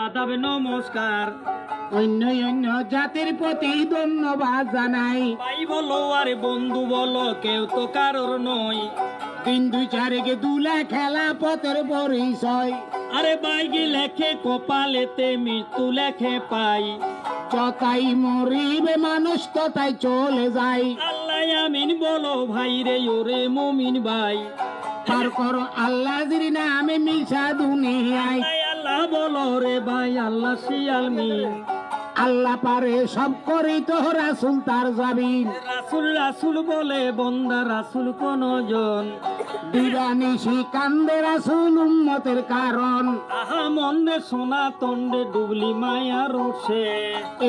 আদাব নমস্কার। অন্য অন্য জাতির প্রতি ধন্যবাদ জানাই। ভাই বলো আরে বন্ধু বলো কেউ তো কারোর নয় দুই চারেকে দুলা খেলা পথের পরিচয়। আরে বাইকে লেখে কপালেতে মৃত্যু লেখে পাই। যতাই মরিবে মানুষ ততাই চলে যায় আল্লাহ আমিন বলো ভাই রে ওরে মমিন ভাই। পার করো আল্লাহ নামে মিশা দুনিয়ায়। আল্লাহ বলো রে ভাই আল্লাহ শিয়াল আল্লাহ পারে সব করি তো রাসুল তার যাবিন রাসুল রাসুল বলে বন্দা রাসুল কোন জন। দিবানিশি কান্দে রাসুল উম্মতের কারণ। আহা মন্দে সোনা তন্ডে ডুবলি মায়া রোষে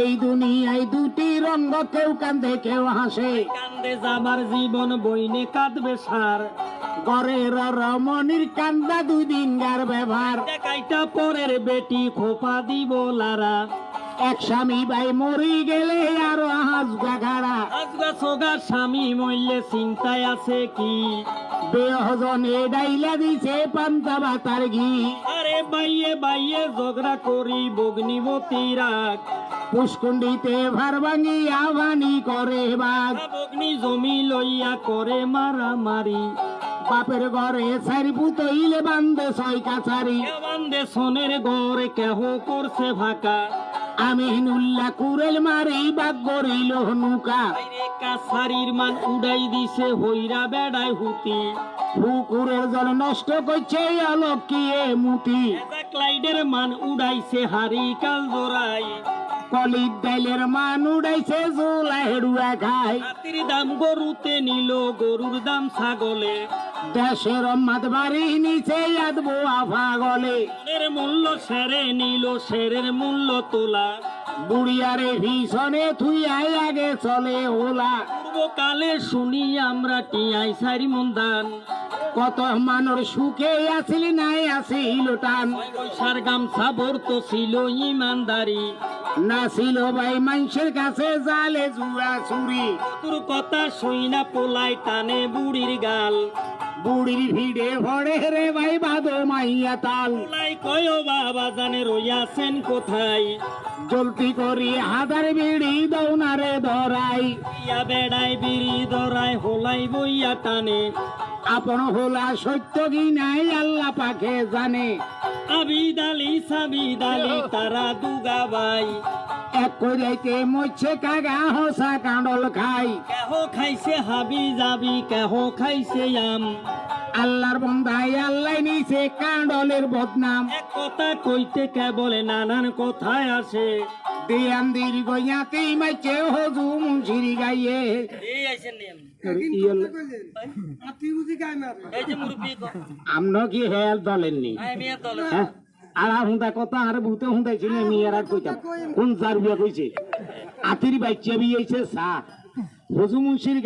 এই দুনিয়ায় দুটি রঙ্গ কেউ কান্দে কেউ হাসে। কান্দে যাবার জীবন বইনে কাঁদবে সার। ঘরের রমণীর কান্দা দুই দিন গার ব্যবহার। দেখাইটা পরের বেটি খোপা দিব লারা। এক স্বামী ভাই মরি গেলে আরও হাস গাঘাড়া আজগা সোগা স্বামী মইলে চিন্তায় আছে কি? বেহজন এ ডাইলা দিছে পান্তা বাতার ঘি। আরে বাইয়ে বাইয়ে ঝগড়া করি বগ্নিবতী রাখ পুষ্কুণ্ডিতে ভার ভাঙি আহ্বানি করে বাঘ। বগ্নি জমি লইয়া করে মারামারি। বাপের ঘরে সারি পুতইলে বান্ধে ছয় কাছারি। কেবান্দে সোনের গড়ে কেহ করছে ভাকা আমিনুল্লাহ কুরেল মারি বাগ গরিল নুকা কাছারির মান উড়াই দিছে হইরা বেড়ায় হুতি। পুকুরের জল নষ্ট করছে অলক্ষিয়ে মুতি। ক্লাইডের মান উড়াইছে হারি কাল জোড়াই। কলির ডাইলের মান উড়াইছে জোলা হেড়ুয়া খায় দাম গরুতে নিল গরুর দাম ছাগলে। দেশের মাত বাড়ি নিচে আদবো আফা গলে মূল্য সেরে নিল সেরের মূল্য তোলা। বুড়িয়ারে ভীষণে থুইয়াই আগে চলে ওলা। পূর্বকালে শুনি আমরা টিয়াই সারি মন্দান। কত মানুষ সুখে আসিল নাই আসিল টান। পয়সার গামছা ভরতো ছিল ইমানদারি। না ছিল ভাই মানুষের কাছে জালে জুয়া চুরি। তোর কথা শুই না পোলাই টানে বুড়ির গাল। বুড়ির ভিড়ে ভরে রে ভাই বাদো মাইয়া তাল। পোলাই কয় বাবা জানে রইয়াছেন কোথায়? জলতি করি হাজার বিড়ি দৌনারে ধরাই ইয়া বেড়াই বিড়ি ধরাই হোলাই বইয়া টানে। আপন হোলা সত্য কি নাই আল্লাহ পাখে জানে। আবিদালি সাবিদালি তারা দুগা বাই। এক কইরাইতে মইছে কাগা হসা কাঁডল খাই। কেহ খাইছে হাবি যাবি কেহ খাইছে আম। আল্লাহর বন্ধাই আল্লাহ নিছে কাঁডলের বদনাম। এক কথা কইতে কেবলে নানান কথায় আসে। দিয়ান দীর্ঘ ইয়াতেই মাইছে হজু মুন্সিরি গাইয়ে। আমরা কি হেল দলেননি আই মিয়া দলে। হ্যাঁ? আর কথা আর ভূতে হুঁদাইছিল মেয়েরা কইতাম। কোন চার বিয়া কইছে? আতির বাচ্চা বিয়েছে সা হজু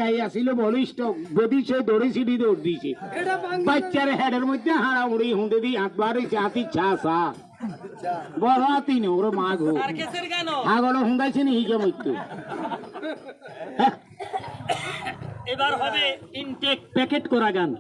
গায়ে আসিল বলিষ্ঠ গদি সে দড়ি সিঁড়ি দৌড় দিছে। বাচ্চার হেডের মধ্যে হাড়া উড়ি হুঁটে দি হাত বাড়ি হাতি ছা সা বড় হাতি নে ওর মা গো। আগড় হুঁদাইছে নি হিজে মৃত্যু। এবার হবে ইনটেক প্যাকেট করা গান।